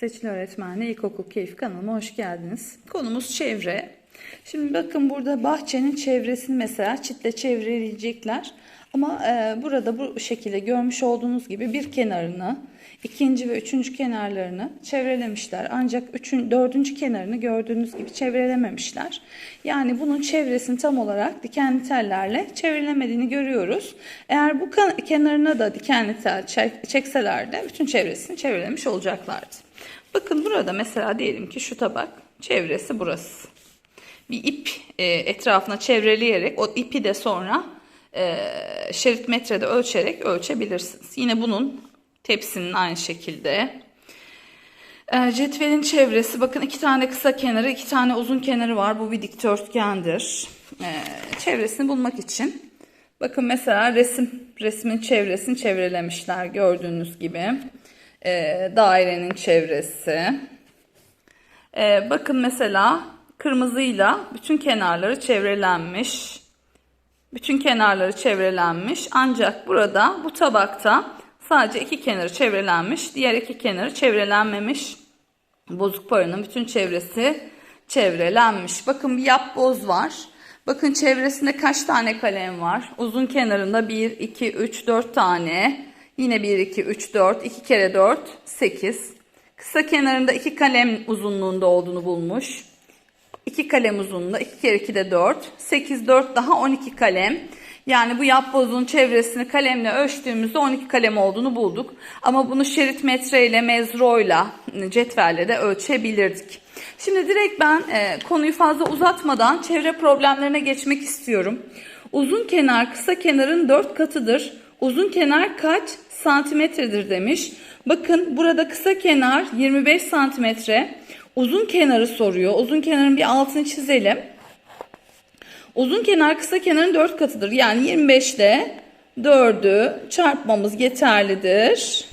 Seçil Öğretmenli İlkokul Keyif kanalıma hoş geldiniz. Konumuz çevre. Şimdi bakın burada bahçenin çevresini mesela çitle çevreleyecekler. Ama e, burada bu şekilde görmüş olduğunuz gibi bir kenarını, ikinci ve üçüncü kenarlarını çevrelemişler. Ancak üçün, dördüncü kenarını gördüğünüz gibi çevrelememişler. Yani bunun çevresini tam olarak dikenli tellerle çevrilemediğini görüyoruz. Eğer bu kenarına da dikenli tel çek- çekseler de bütün çevresini çevrelemiş olacaklardı. Bakın burada mesela diyelim ki şu tabak çevresi burası. Bir ip e, etrafına çevreleyerek o ipi de sonra e, şerit metrede ölçerek ölçebilirsiniz. Yine bunun tepsinin aynı şekilde. E, cetvelin çevresi bakın iki tane kısa kenarı iki tane uzun kenarı var. Bu bir dikdörtgendir. E, çevresini bulmak için. Bakın mesela resim resmin çevresini çevrelemişler gördüğünüz gibi. E, dairenin çevresi. E, bakın mesela kırmızıyla bütün kenarları çevrelenmiş. Bütün kenarları çevrelenmiş. Ancak burada bu tabakta sadece iki kenarı çevrelenmiş. Diğer iki kenarı çevrelenmemiş. Bozuk paranın bütün çevresi çevrelenmiş. Bakın bir yapboz var. Bakın çevresinde kaç tane kalem var? Uzun kenarında 1, 2, 3, 4 tane. Yine 1, 2, 3, 4. 2 kere 4, 8. Kısa kenarında 2 kalem uzunluğunda olduğunu bulmuş. 2 kalem uzunluğunda 2 kere 2 de 4. 8, 4 daha 12 kalem. Yani bu yapbozun çevresini kalemle ölçtüğümüzde 12 kalem olduğunu bulduk. Ama bunu şerit metreyle, mezroyla, cetvelle de ölçebilirdik. Şimdi direkt ben e, konuyu fazla uzatmadan çevre problemlerine geçmek istiyorum. Uzun kenar kısa kenarın 4 katıdır. Uzun kenar kaç santimetredir demiş. Bakın burada kısa kenar 25 santimetre. Uzun kenarı soruyor. Uzun kenarın bir altını çizelim. Uzun kenar kısa kenarın 4 katıdır. Yani 25 ile 4'ü çarpmamız yeterlidir.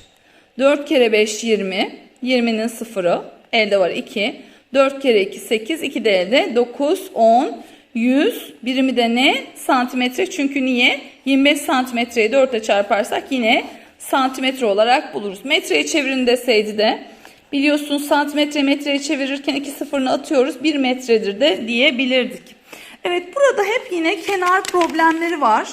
4 kere 5 20. 20'nin sıfırı. Elde var 2. 4 kere 2 8. 2 de elde 9, 10, 100. Birimi de ne? Santimetre. Çünkü niye? 25 santimetreyi 4 ile çarparsak yine santimetre olarak buluruz. Metreye çevirin deseydi de biliyorsunuz santimetre metreye çevirirken iki sıfırını atıyoruz. 1 metredir de diyebilirdik. Evet burada hep yine kenar problemleri var.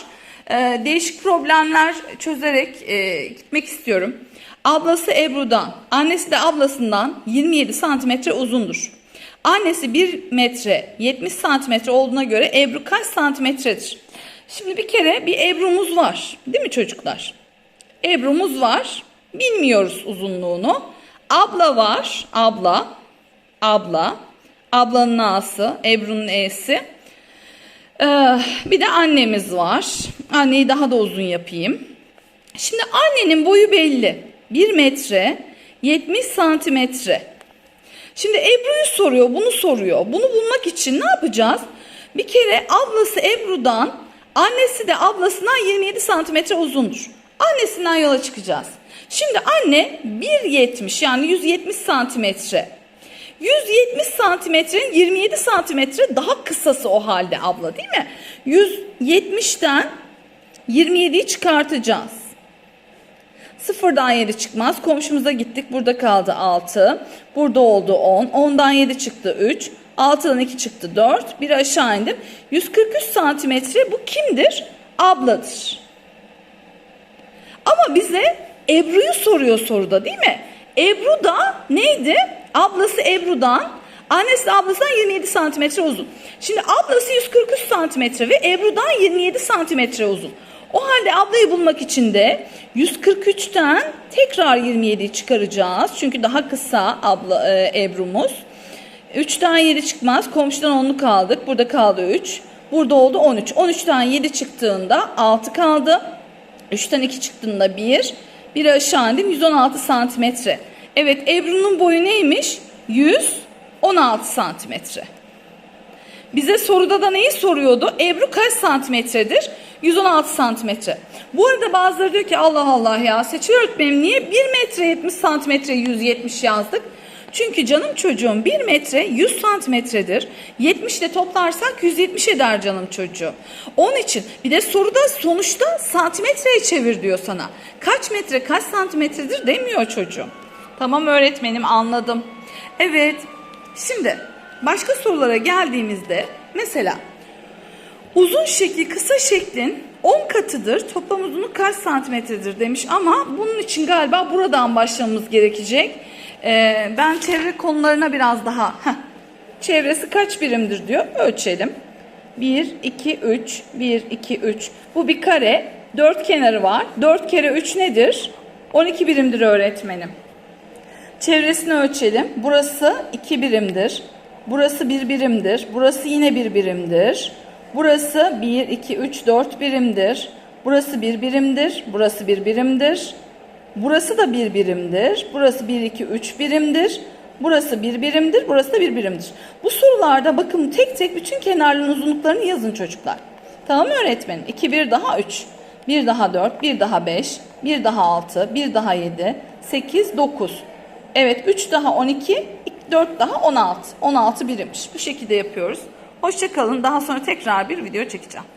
Ee, değişik problemler çözerek e, gitmek istiyorum. Ablası Ebru'dan, annesi de ablasından 27 santimetre uzundur. Annesi 1 metre 70 santimetre olduğuna göre Ebru kaç santimetredir? Şimdi bir kere bir Ebru'muz var değil mi çocuklar? Ebru'muz var. Bilmiyoruz uzunluğunu. Abla var. Abla. Abla. Ablanın A'sı. Ebru'nun E'si. Ee, bir de annemiz var. Anneyi daha da uzun yapayım. Şimdi annenin boyu belli. 1 metre 70 santimetre. Şimdi Ebru'yu soruyor, bunu soruyor. Bunu bulmak için ne yapacağız? Bir kere ablası Ebru'dan, annesi de ablasından 27 santimetre uzundur. Annesinden yola çıkacağız. Şimdi anne 1.70 yani 170 santimetre. 170 santimetrenin 27 santimetre daha kısası o halde abla değil mi? 170'ten 27'yi çıkartacağız. Sıfırdan 7 çıkmaz. Komşumuza gittik. Burada kaldı 6. Burada oldu 10. 10'dan 7 çıktı 3. 6'dan 2 çıktı 4. Bir aşağı indim. 143 santimetre bu kimdir? Abladır. Ama bize Ebru'yu soruyor soruda değil mi? Ebru da neydi? Ablası Ebru'dan, annesi ablasından 27 santimetre uzun. Şimdi ablası 143 santimetre ve Ebru'dan 27 santimetre uzun. O halde ablayı bulmak için de 143'ten tekrar 27'yi çıkaracağız. Çünkü daha kısa abla e, Ebru'muz. 3'ten 7 çıkmaz. Komşudan 10'lu kaldık. Burada kaldı 3. Burada oldu 13. 13'ten 7 çıktığında 6 kaldı. 3'ten 2 çıktığında 1. Bir aşağı indim 116 santimetre. Evet Ebru'nun boyu neymiş? 116 santimetre. Bize soruda da neyi soruyordu? Ebru kaç santimetredir? 116 santimetre. Bu arada bazıları diyor ki Allah Allah ya seçil öğretmenim niye 1 metre 70 santimetre 170 yazdık? Çünkü canım çocuğum 1 metre 100 santimetredir. 70 ile toplarsak 170 eder canım çocuğu. Onun için bir de soruda sonuçta santimetreye çevir diyor sana. Kaç metre kaç santimetredir demiyor çocuğum. Tamam öğretmenim anladım. Evet. Şimdi başka sorulara geldiğimizde mesela uzun şekil kısa şeklin 10 katıdır. Toplam uzunluk kaç santimetredir demiş ama bunun için galiba buradan başlamamız gerekecek. Ee, ben çevre konularına biraz daha heh, çevresi kaç birimdir diyor. Ölçelim. 1, 2, 3, 1, 2, 3. Bu bir kare. 4 kenarı var. 4 kere 3 nedir? 12 birimdir öğretmenim. Çevresini ölçelim. Burası 2 birimdir. Burası 1 birimdir. Burası yine 1 birimdir. Burası 1, 2, 3, 4 birimdir. Burası 1 birimdir. Burası 1 birimdir. Burası da 1 birimdir. Burası 1, 2, 3 birimdir. Burası 1 birimdir. Burası da 1 birimdir. Bu sorularda bakın tek tek bütün kenarların uzunluklarını yazın çocuklar. Tamam mı öğretmenim? 2, 1 daha 3. 1 daha 4, 1 daha 5, 1 daha 6, 1 daha 7, 8, 9. Evet 3 daha 12, 4 daha 16. 16 birimmiş. Bu şekilde yapıyoruz. Hoşçakalın. Daha sonra tekrar bir video çekeceğim.